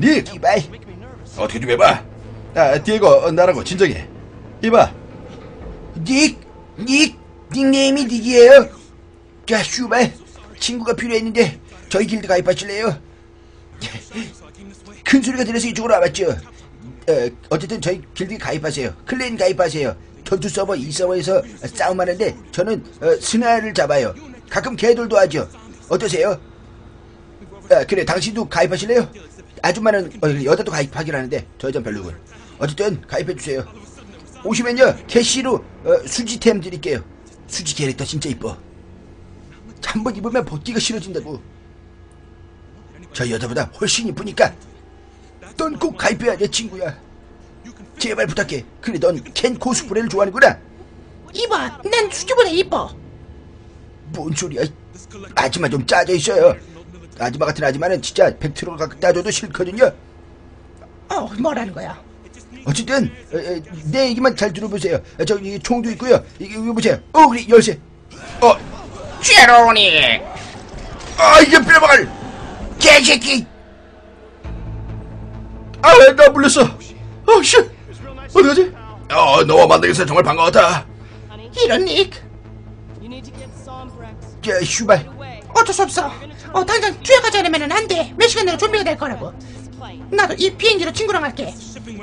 닉! 이발! 어떻게 좀 해봐! 아, 디에고, 어, 나라고, 진정해. 이봐! 닉! 닉! 닉네임이 닉이에요! 자, 슈발! 친구가 필요했는데, 저희 길드 가입하실래요? 큰 소리가 들려서 이쪽으로 와봤죠? 어, 어쨌든 저희 길드 가입하세요. 클랜 가입하세요. 전투 서버 이 서버에서 싸움하는데 저는 어, 스나를 잡아요. 가끔 개돌도 하죠. 어떠세요? 아, 그래 당신도 가입하실래요? 아줌마는 어, 그 여자도 가입하기로 하는데 저 여자는 별로군. 어쨌든 가입해주세요. 오시면요 캐시로 어, 수지템 드릴게요. 수지 캐릭터 진짜 이뻐. 한 번 입으면 벗기가 싫어진다고. 저 여자보다 훨씬 이쁘니까 넌 꼭 가입해야 돼 친구야. 제발 부탁해. 그래 넌 캔 코스프레를 좋아하는구나. 이봐, 난 수지보다 이뻐. 뭔 소리야? 아줌마 좀 짜져 있어요. 아줌마 같은 아줌마는 진짜 100트럭 갖고 따져도 싫거든요. 어, 뭐라는 거야? 어쨌든 에, 에, 내 얘기만 잘 들어보세요. 저기 총도 있고요. 이게 이거 보세요. 어, 우리 그래, 열쇠. 어, 제로니. 아, 이제 빼먹을. 개새끼. 아, 나 물렸어. 어, 씨. 어디 가지? 어, 너와 만나게서 정말 반가웠다. 이런 닉. 야, 슈발. 어쩔 수 없어. 어, 당장 투약하자 그러면 안 돼. 몇 시간 내로 준비가 될 거라고. 나도 이 비행기로 친구랑 갈게.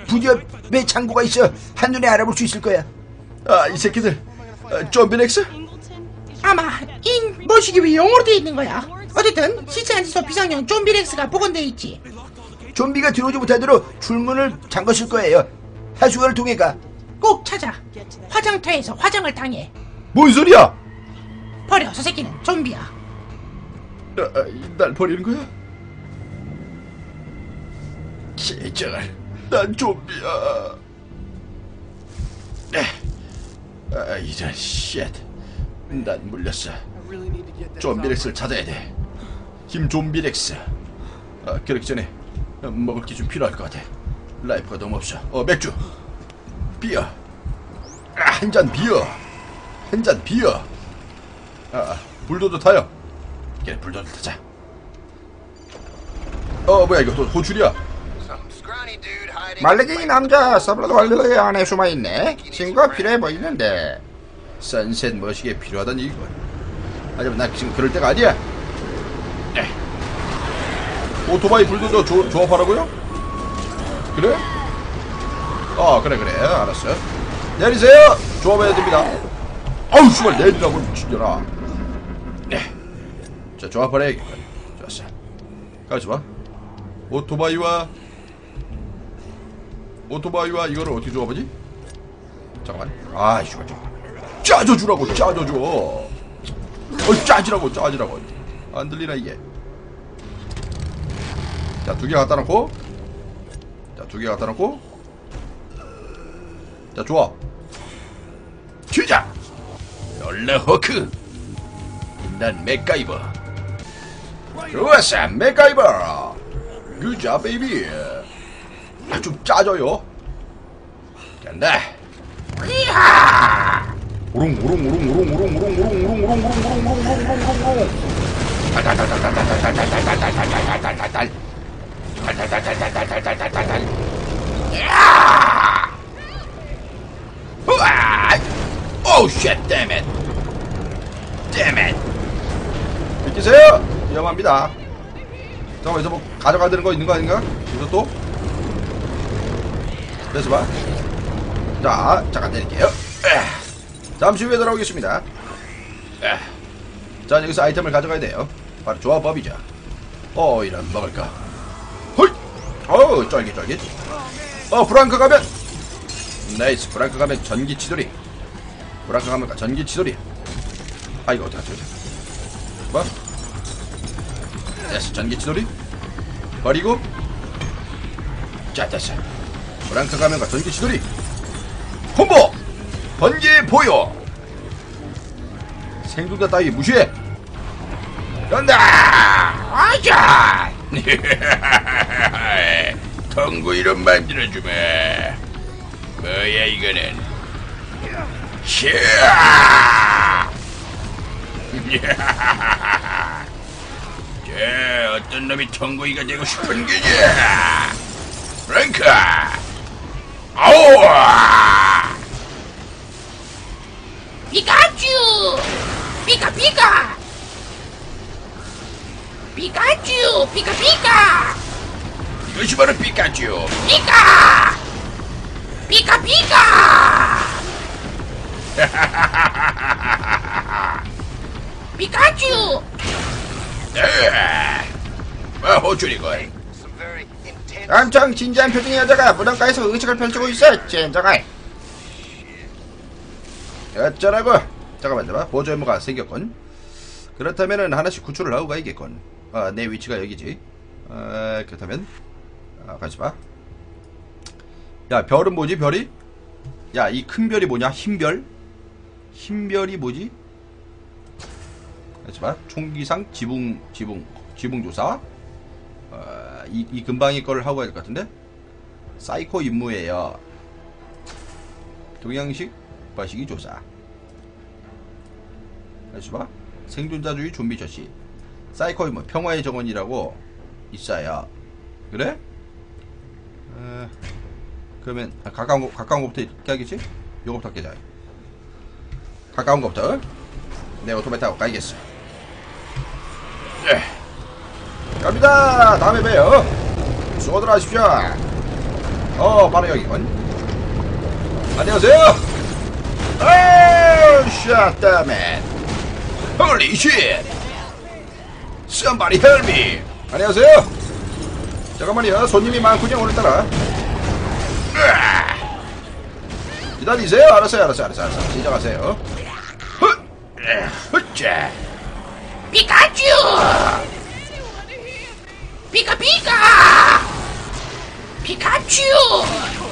부디어 내 창고가 있어 한눈에 알아볼 수 있을 거야. 아, 이 새끼들. 어, 좀비넥스? 아마 인 모시기 위해 용어로 돼 있는 거야. 어쨌든 시체 안에서 비상용 좀비렉스가 복원돼 있지. 좀비가 들어오지 못하도록 출문을 잠그실 거예요. 하수구를 통해 가. 꼭 찾아. 화장터에서 화장을 당해. 뭔 소리야? 버려, 저 새끼는 좀비야. 아, 날 버리는 거야? 제발, 난 좀비야. 네. 아, 이런 쉣. 난 물렸어. 좀비렉스를 찾아야 돼. 김 좀비렉스. 아, 그렇기 전에 먹을 게 좀 필요할 것 같아. 라이프가 너무 없어. 어, 맥주. 비어. 아, 한 잔 비어. 한 잔 비어. 아, 아, 불도저 타요. 함께 불도를 타자. 어 뭐야 이거 또 호출이야. 말레갱이 남자 서브라드왈드의 안에 숨어 있네. 친구가 필요해 보이는데. 선셋 머시게 필요하단 얘기군. 하지만 나 지금 그럴 때가 아니야. 네. 오토바이 불도저 조합하라고요? 그래? 아 그래 그래 알았어. 내리세요. 조합해야 됩니다. 아우 씨발 내리라고 미친년아. 네. 자, 좋아, 버레이. 좋았어. 가져봐. 오토바이와, 오토바이와 이거를 어떻게 조합하지? 잠깐만. 아, 이거 짜져주라고, 짜져줘. 어, 짜지라고, 짜지라고. 안 들리나, 이게. 자, 두 개 갖다 놓고. 자, 두 개 갖다 놓고. 자, 좋아. 튀자! 열레 허크! 난 맥가이버. 좋았어, 맥가이버. 유자, 베이비. 아, 좀 짜져요. 간다. 으아! 우롱, 우롱, 우롱, 우롱, 우롱, 우롱, 우롱, 우롱, 우롱, 우롱, 우롱, 우롱, 우롱, 우롱, 우롱. 달달달달달달달달달달달달달달달. 달달달달달달달달달달달. 으아! 으아! Oh shit, damn it. Damn it. 비키세요! 위험합니다 잠깐만 여기서 뭐 가져가야 되는 거 있는 거 아닌가? 여기서 또? 봐. 자, 잠깐 내릴게요. 에. 잠시 후에 돌아오겠습니다. 에. 자, 여기서 아이템을 가져가야 돼요. 바로 조합법이죠. 어, 이런 먹을까? 헐! 어우, 쫄깃쫄깃. 어, 브랑크 가면! 나이스, 브랑크 가면 전기 치돌이. 브랑크 가면 전기 치돌이. 아, 이거 어떡하지? 뭐? 됐어, 전기 치돌이. 버리고. 자, 됐어. 브랑크 가면과 전기 치돌이. 콤보! 번개 보여! 생존자 따위 무시해! 간다! 아자! 통구 이름 만들어주마. 뭐야 이거는? 샤! 어떤 놈이 정거이가 되고 싶은 게지? 프랭크! 아오! 피카츄! 피카 피카! 피카츄! 피카 피카! 이것이 바로 피카츄! 피카! 피카 피카! 피카츄! 네. 아, 호출이군. 엄청 진지한 표정의 여자가 무덤가에서 의식을 펼치고 있어. 젠장아. 어쩌라고? 잠깐만, 잠깐만. 보조 임무가 생겼군. 그렇다면은 하나씩 구출을 하고 가야겠군. 아, 내 위치가 여기지. 아, 그렇다면 아, 가지 마. 야, 별은 뭐지? 별이? 야, 이 큰 별이 뭐냐? 흰 별? 흰 별이 뭐지? 가지 마. 총기상 지붕 지붕 지붕 조사. 어, 이, 이 근방의 거를 하고 가야 될 것 같은데? 사이코 임무예요. 동양식 바시기 조사. 다시 봐. 생존자주의 좀비 저씨. 사이코 임무 평화의 정원이라고 있어요. 그래? 어, 그러면 아, 가까운 거 가까운 거부터 깨야겠지? 요거부터 깨자. 가까운 거부터 내 오토바이 타고 가야겠어. 예. 갑니다. 다음에 봬요. 수고들 하십시오. 어, 바로 여기군. 안녕하세요. Oh, shut the man. Holy shit. Somebody help me. 안녕하세요. 잠깐만요. 손님이 많군요, 오늘따라. 기다리세요. 알았어요, 알았어요, 알았어요. 알았어요. 시작하세요. 헛. 에, 헛자. 피카츄 피카 피카 피카츄